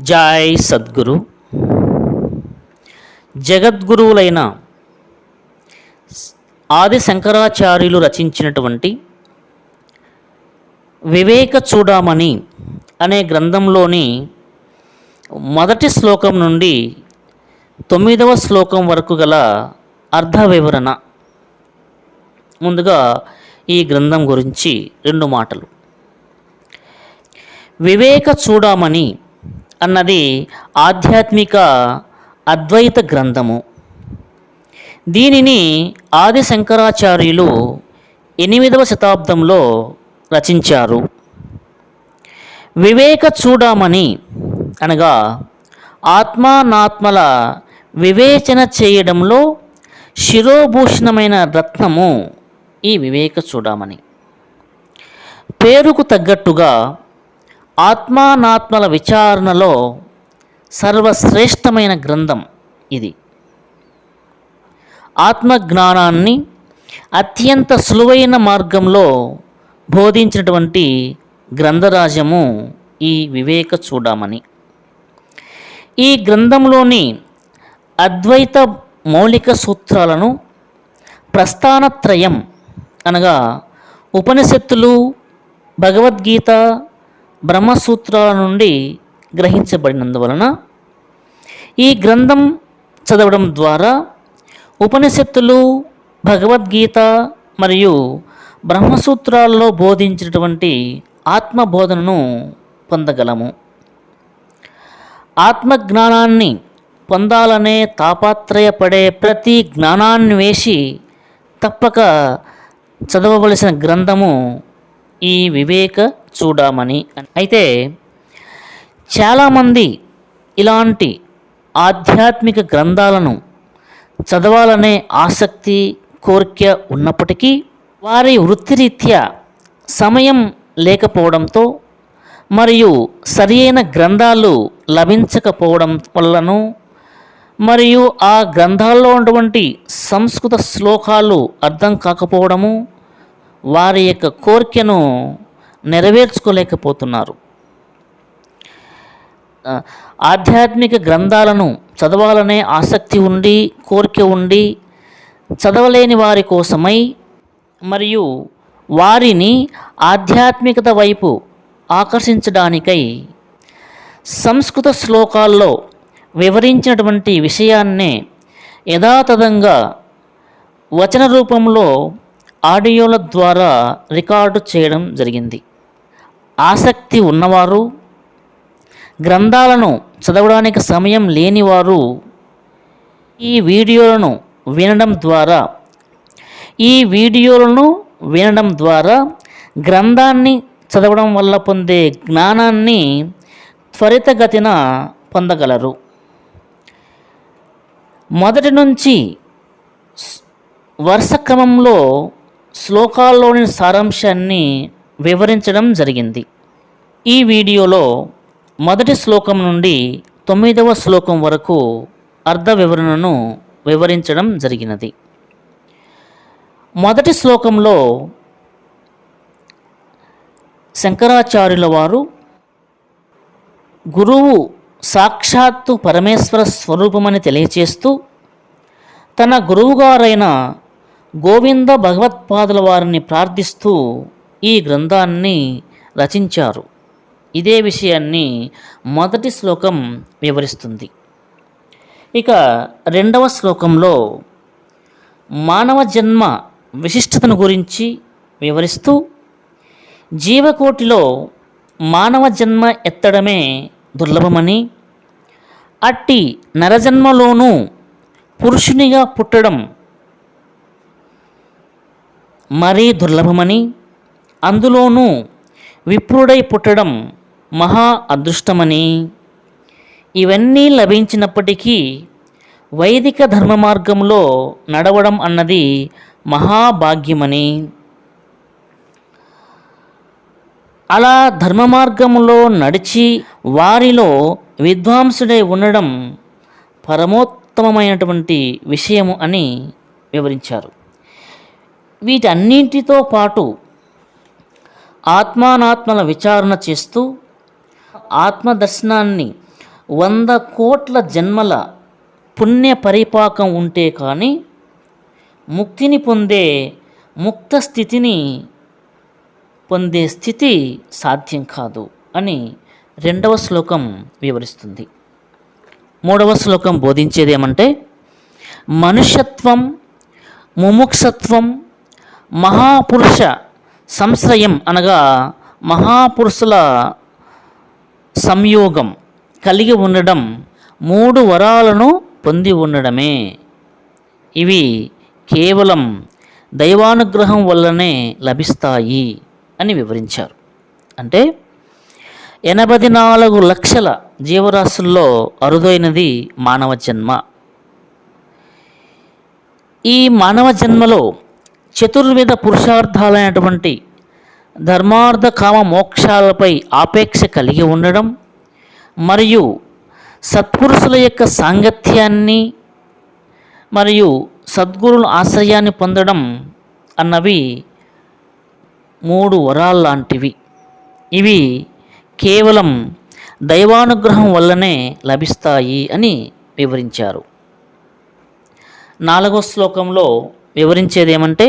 Joy Sadhguru. జగద్గురువులైన ఆది శంకరాచార్యులు రచించినటువంటి వివేక చూడామణి అనే గ్రంథంలోని మొదటి శ్లోకం నుండి తొమ్మిదవ శ్లోకం వరకు గల అర్థ వివరణ. ముందుగా ఈ గ్రంథం గురించి రెండు మాటలు. వివేక చూడామణి అన్నది ఆధ్యాత్మిక అద్వైత గ్రంథము. దీనిని ఆది శంకరాచార్యులు ఎనిమిదవ శతాబ్దంలో రచించారు. వివేక చూడమని అనగా ఆత్మానాత్మల వివేచన చేయడంలో శిరోభూషణమైన రత్నము ఈ వివేక చూడమని. పేరుకు తగ్గట్టుగా ఆత్మానాత్మల విచారణలో సర్వశ్రేష్టమైన గ్రంథం ఇది. ఆత్మజ్ఞానాన్ని అత్యంత సులువైన మార్గంలో బోధించినటువంటి గ్రంథరాజము ఈ వివేక చూడమని. ఈ గ్రంథంలోని అద్వైత మౌలిక సూత్రాలను ప్రస్థానత్రయం అనగా ఉపనిషత్తులు భగవద్గీత బ్రహ్మసూత్రాల నుండి గ్రహించబడినందువలన ఈ గ్రంథం చదవడం ద్వారా ఉపనిషత్తులు భగవద్గీత మరియు బ్రహ్మసూత్రాల్లో బోధించినటువంటి ఆత్మబోధనను పొందగలము. ఆత్మజ్ఞానాన్ని పొందాలనే తాపాత్రయపడే ప్రతి జ్ఞానాన్వేషి తప్పక చదవవలసిన గ్రంథము ఈ వివేక చూడమని. అయితే చాలామంది ఇలాంటి ఆధ్యాత్మిక గ్రంథాలను చదవాలనే ఆసక్తి కోరిక ఉన్నప్పటికీ వారి వృత్తిరీత్యా సమయం లేకపోవడంతో మరియు సరియైన గ్రంథాలు లభించకపోవడం వల్లను మరియు ఆ గ్రంథాల్లో ఉన్నటువంటి సంస్కృత శ్లోకాలు అర్థం కాకపోవడము వారి యొక్క కోరికను నెరవేర్చుకోలేకపోతున్నారు. ఆధ్యాత్మిక గ్రంథాలను చదవాలనే ఆసక్తి ఉండి కోరిక ఉండి చదవలేని వారి కోసమై మరియు వారిని ఆధ్యాత్మికత వైపు ఆకర్షించడానికై సంస్కృత శ్లోకాల్లో వివరించినటువంటి విషయాన్నే యథాతథంగా వచన రూపంలో ఆడియోల ద్వారా రికార్డు చేయడం జరిగింది. ఆసక్తి ఉన్నవారు గ్రంథాలను చదవడానికి సమయం లేనివారు ఈ వీడియోలను వినడం ద్వారా ఈ వీడియోలను వినడం ద్వారా గ్రంథాన్ని చదవడం వల్ల పొందే జ్ఞానాన్ని త్వరితగతిన పొందగలరు. మొదటి నుంచి వరుస క్రమంలో శ్లోకాల్లోని సారాంశాన్ని వివరించడం జరిగింది. ఈ వీడియోలో మొదటి శ్లోకం నుండి తొమ్మిదవ శ్లోకం వరకు అర్ధ వివరణను వివరించడం జరిగినది. మొదటి శ్లోకంలో శంకరాచార్యుల వారు గురువు సాక్షాత్తు పరమేశ్వర స్వరూపమని తెలియచేస్తూ తన గురువుగారైన గోవింద భగవత్పాదుల వారిని ప్రార్థిస్తూ ఈ గ్రంథాన్ని రచించారు. ఇదే విషయాన్ని మొదటి శ్లోకం వివరిస్తుంది. ఇక రెండవ శ్లోకంలో మానవ జన్మ విశిష్టతను గురించి వివరిస్తూ జీవకోటిలో మానవ జన్మ ఎత్తడమే దుర్లభమని అట్టి నరజన్మలోనూ పురుషునిగా పుట్టడం మరీ దుర్లభమని అందులోనూ విప్రుడై పుట్టడం మహా అదృష్టమని. ఇవన్నీ లభించినప్పటికీ వైదిక ధర్మ మార్గంలో నడవడం అన్నది మహాభాగ్యమని. అలా ధర్మ మార్గంలో నడిచి వారిలో విద్వాంసుడై ఉండడం పరమోత్తమమైనటువంటి విషయము అని వివరించారు. వీటన్నింటితో పాటు ఆత్మానాత్మల విచారణ చేస్తూ ఆత్మదర్శనాన్ని వంద కోట్ల జన్మల పుణ్య పరిపాకం ఉంటే కానీ ముక్తిని పొందే ముక్త స్థితిని పొందే స్థితి సాధ్యం కాదు అని రెండవ శ్లోకం వివరిస్తుంది. మూడవ శ్లోకం బోధించేది ఏమంటే మనుష్యత్వం ముముక్షత్వం మహాపురుష సంశ్రయం అనగా మహాపురుషుల సంయోగం కలిగి ఉండడం మూడు వరాలను పొంది ఉండడమే. ఇవి కేవలం దైవానుగ్రహం వల్లనే లభిస్తాయి అని వివరించారు. అంటే ఎనభై నాలుగు లక్షల జీవరాశుల్లో అరుదైనది మానవ జన్మ. ఈ మానవ జన్మలో చతుర్విధ పురుషార్థాలైనటువంటి ధర్మార్థ కామ మోక్షాలపై ఆపేక్ష కలిగి ఉండడం మరియు సత్పురుషుల యొక్క సాంగత్యాన్ని మరియు సద్గురుల ఆశ్రయాన్ని పొందడం అన్నవి మూడు వరాలు లాంటివి. ఇవి కేవలం దైవానుగ్రహం వల్లనే లభిస్తాయి అని వివరించారు. నాలుగో శ్లోకంలో వివరించేదేమంటే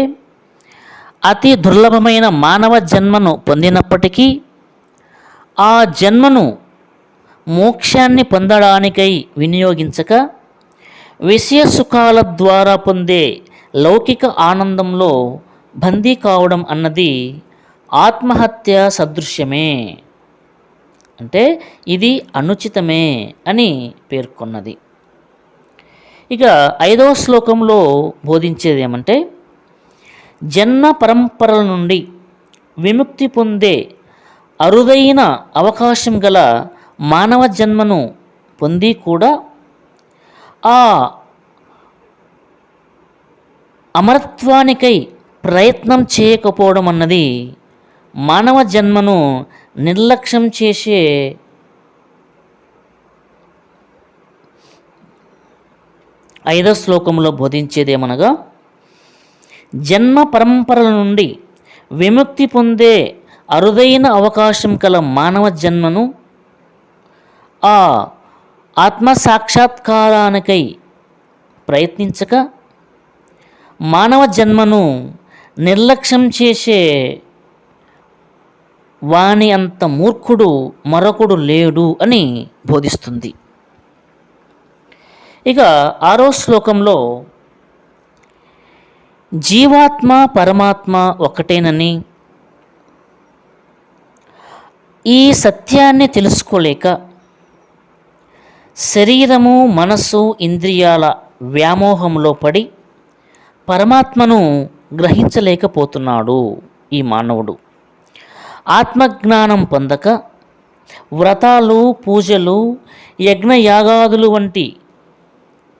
అతి దుర్లభమైన మానవ జన్మను పొందినప్పటికీ ఆ జన్మను మోక్షాన్ని పొందడానికై వినియోగించక విషయ సుఖాల ద్వారా పొందే లౌకిక ఆనందంలో బందీ కావడం అన్నది ఆత్మహత్య సదృశ్యమే. అంటే ఇది అనుచితమే అని పేర్కొన్నది. ఇక ఐదవ శ్లోకంలో బోధించేది ఏమంటే జన్మ పరంపరల నుండి విముక్తి పొందే అరుదైన అవకాశం గల మానవ జన్మను పొంది కూడా ఆ అమరత్వానికై ప్రయత్నం చేయకపోవడం అన్నది మానవ జన్మను నిర్లక్ష్యం చేసే ఐదో శ్లోకంలో బోధించేదేమనగా జన్మ పరంపరల నుండి విముక్తి పొందే అరుదైన అవకాశం కల మానవ జన్మను ఆ ఆత్మ సాక్షాత్కారానికై ప్రయత్నించక మానవ జన్మను నిర్లక్ష్యం చేసే వాని అంత మూర్ఖుడు మరొకడు లేడు అని బోధిస్తుంది. ఇక ఆరో శ్లోకంలో జీవాత్మ పరమాత్మ ఒక్కటేనని ఈ సత్యాన్ని తెలుసుకోలేక శరీరము మనస్సు ఇంద్రియాల వ్యామోహంలో పడి పరమాత్మను గ్రహించలేకపోతున్నాడు ఈ మానవుడు. ఆత్మజ్ఞానం పొందక వ్రతాలు పూజలు యజ్ఞయాగాదులు వంటి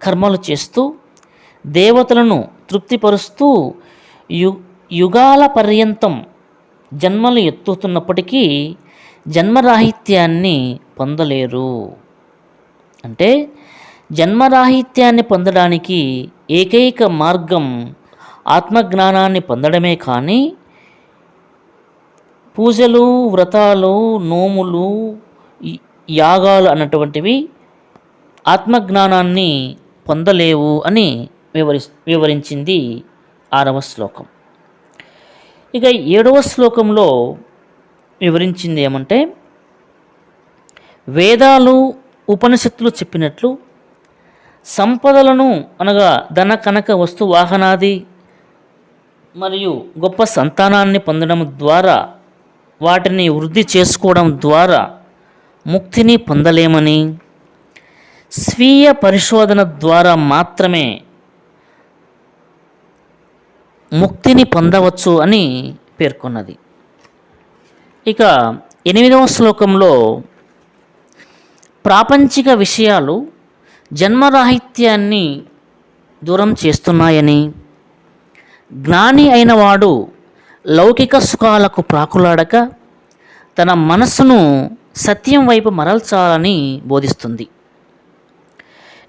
కర్మలు చేస్తూ దేవతలను తృప్తిపరుస్తూ యు యుగాల పర్యంతం జన్మలు ఎత్తుతున్నప్పటికీ జన్మరాహిత్యాన్ని పొందలేరు. అంటే జన్మరాహిత్యాన్ని పొందడానికి ఏకైక మార్గం ఆత్మజ్ఞానాన్ని పొందడమే కానీ పూజలు వ్రతాలు నోములు యాగాలు అన్నటువంటివి ఆత్మజ్ఞానాన్ని పొందలేవు అని వివరి వివరించింది ఆరవ శ్లోకం. ఇక ఏడవ శ్లోకంలో వివరించింది ఏమంటే వేదాలు ఉపనిషత్తులు చెప్పినట్లు సంపదలను అనగా ధన కనక వస్తు వాహనాది మరియు గొప్ప సంతానాన్ని పొందడం ద్వారా వాటిని వృద్ధి చేసుకోవడం ద్వారా ముక్తిని పొందలేమని స్వీయ పరిశోధన ద్వారా మాత్రమే ముక్తిని పొందవచ్చు అని పేర్కొన్నది. ఇక ఎనిమిదవ శ్లోకంలో ప్రాపంచిక విషయాలు జన్మరాహిత్యాన్ని దూరం చేస్తున్నాయని జ్ఞాని అయినవాడు లౌకిక సుఖాలకు ప్రాకులాడక తన మనస్సును సత్యం వైపు మరల్చాలని బోధిస్తుంది.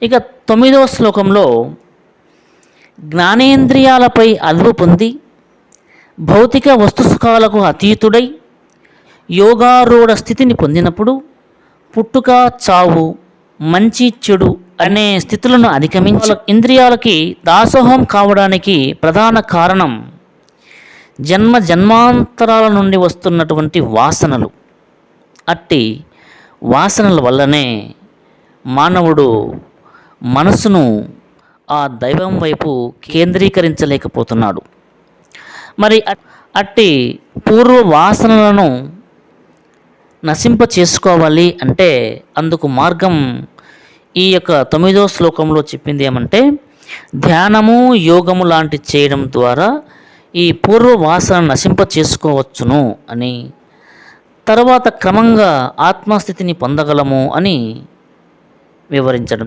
ఇక తొమ్మిదవ శ్లోకంలో జ్ఞానేంద్రియాలపై అలువు పొంది భౌతిక వస్తుసుఖాలకు అతీతుడై యోగారూఢ స్థితిని పొందినప్పుడు పుట్టుక చావు మంచి చెడు అనే స్థితులను అధిగమించ ఇంద్రియాలకి దాసోహం కావడానికి ప్రధాన కారణం జన్మ జన్మాంతరాల నుండి వస్తున్నటువంటి వాసనలు. అట్టి వాసనల వల్లనే మానవుడు మనసును ఆ దైవం వైపు కేంద్రీకరించలేకపోతున్నాడు. మరి అట్టి పూర్వ వాసనలను నశింప చేసుకోవాలి అంటే అందుకు మార్గం ఈ యొక్క తొమ్మిదో శ్లోకంలో చెప్పింది ఏమంటే ధ్యానము యోగము లాంటి చేయడం ద్వారా ఈ పూర్వ వాసన నశింప చేసుకోవచ్చును అని తర్వాత క్రమంగా ఆత్మస్థితిని పొందగలము అని వివరించడం